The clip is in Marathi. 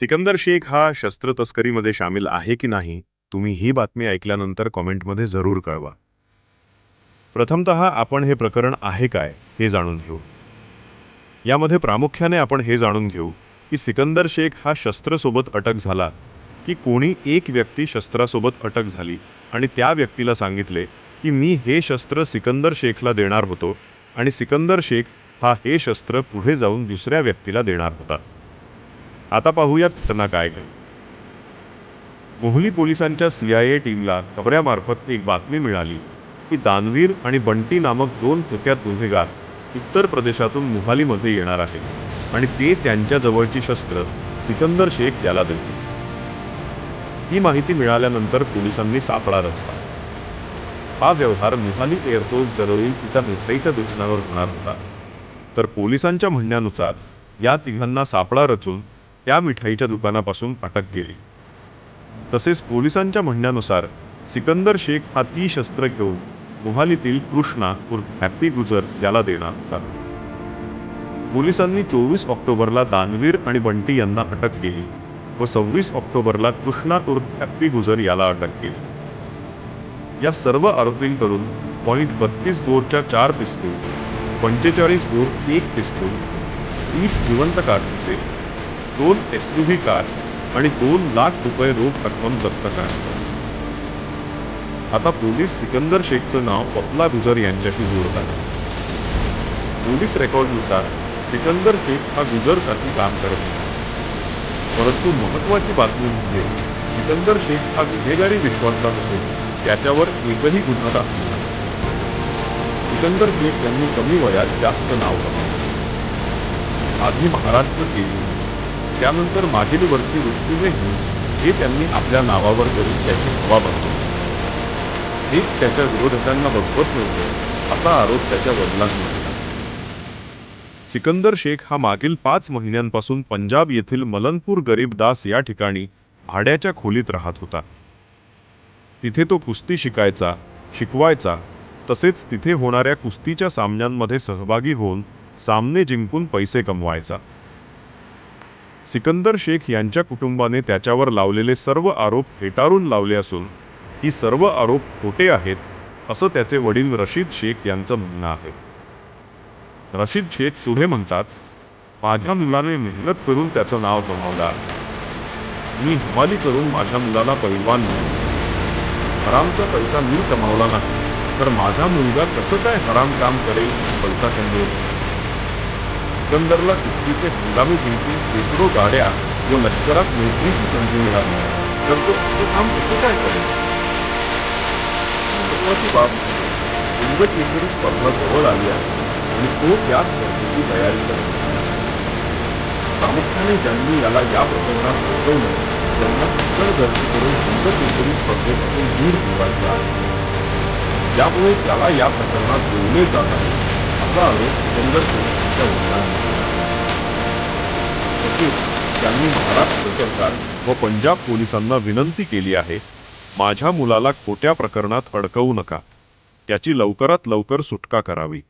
सिकंदर शेख हा शस्त्र तस्करीमध्ये सामील आहे की नाही तुम्ही ही बातमी ऐकल्यानंतर कॉमेंटमध्ये जरूर कळवा. प्रथमत आपण हे प्रकरण आहे काय हे जाणून घेऊ. यामध्ये प्रामुख्याने आपण हे जाणून घेऊ की सिकंदर शेख हा शस्त्रसोबत अटक झाला की कोणी एक व्यक्ती शस्त्रासोबत अटक झाली आणि त्या व्यक्तीला सांगितले की मी हे शस्त्र सिकंदर शेखला देणार होतो आणि सिकंदर शेख हा हे शस्त्र पुढे जाऊन दुसऱ्या व्यक्तीला देणार होता. आता पाहूया त्यांना काय काय. मोहली पोलिसांच्या सीआयए टीमला खबऱ्यामार्फत एक बातमी मिळाली की दानवीर आणि बंटी नामक दोन कुख्यात गुन्हेगार उत्तर प्रदेशातून मोहालीमध्ये येणार आहे आणि ते त्यांच्या जवळची शस्त्र सिकंदर शेख याला देतील. ही माहिती मिळाल्यानंतर पोलिसांनी सापळा रचला. हा व्यवहार मोहाली एअरफोर्स जवळील तिच्या मित्राईच्या दुकानावर होणार होता. तर पोलिसांच्या म्हणण्यानुसार या तिघांना सापळा रचून त्या मिठाईच्या दुकानापासून अटक केली तसेच पोलिसांच्या म्हणण्यानुसार सिकंदर शेख हा ती शस्त्र घेऊन मोहालीतील कृष्णा उर्फ गुजर याला देणार होता. पोलिसांनी चोवीस ऑक्टोबरला दानवीर आणि बंटी यांना अटक केली व सव्वीस ऑक्टोबरला कृष्णा उर्फ गुजर याला अटक केली. या सर्व आरोपींकडून पॉईंट बत्तीस बोरच्या चार पिस्तूल पंचेचाळीस बोर एक पिस्तूल वीस जिवंत कारतुसे दोन एस यू व्ही कार आणि दोन लाख रुपये रोख रक्कम जप्त करण्यात आता पोलीस सिकंदर शेखचं नाव पपला गुजर यांच्याशी जोडतात पोलीस रेकॉर्डनुसार सिकंदर शेख हा गुजरसाठी काम करत होता. परंतु महत्वाची बातमी म्हणजे सिकंदर शेख हा गुन्हेगारी विश्वासला नसून त्याच्यावर एकही गुन्हा दाखल नाही. सिकंदर शेख यांनी कमी वयात जास्त नाव कमावलं. आधी महाराष्ट्र केली त्यानंतर मागील वर्षी वृत्तीने हे त्यांनी आपल्या नावावर करून त्याची हवा बनवली. हेच त्याच्या विरोधकांना बघवत नव्हते असा आरोप त्याच्या वडिलांनी केला. सिकंदर शेख हा मागील पाच महिन्यांपासून पंजाब येथील मलनपूर गरीब दास या ठिकाणी भाड्याच्या खोलीत राहत होता. तिथे तो कुस्ती शिकायचा शिकवायचा तसेच तिथे होणाऱ्या कुस्तीच्या सामन्यांमध्ये सहभागी होऊन सामने जिंकून पैसे कमवायचा. सिकंदर शेख यांच्या कुटुंबाने त्याच्यावर लावलेले सर्व आरोप फेटाळून लावले असून ही सर्व आरोप खोटे आहेत असं त्याचे वडील रशीद शेख यांचं म्हणणं आहे. रशीद शेख पुढे म्हणतात माझ्या मुलाने मेहनत करून त्याचं नाव कमावलं आहे. मी हवाली करून माझ्या मुलाला पैलवान हरामचा पैसा मी कमावला नाही. तर माझा मुलगा कसं काय हराम काम करेल पैसा कमवेल सिकंदरला कुस्तीचे हंगामी जिंकून शेकडो गाड्या व लष्करात नोकरीची संधी मिळाली. तर तो असं काम कसं काय करेल महत्वाची बाब. इंग्रज केसरी स्पर्धा जवळ आली आहे आणि तो त्याच स्पर्धेची तयारी करत. प्रामुख्याने ज्यांनी याला या प्रकरणात फसवलं त्यांना इतर गर्दी करून केसरी स्पर्धेपासून दूर ठेवायचं आहे? त्यामुळे त्याला या प्रकरणात जोडले जात आहे. असा आरोप सिकंदर शेख यांच्या तसेच त्यांनी महाराष्ट्र सरकार व पंजाब पोलिसांना विनंती केली आहे माझ्या मुलाला खोट्या प्रकरणात अडकवू नका. त्याची लवकरात लवकर सुटका करावी.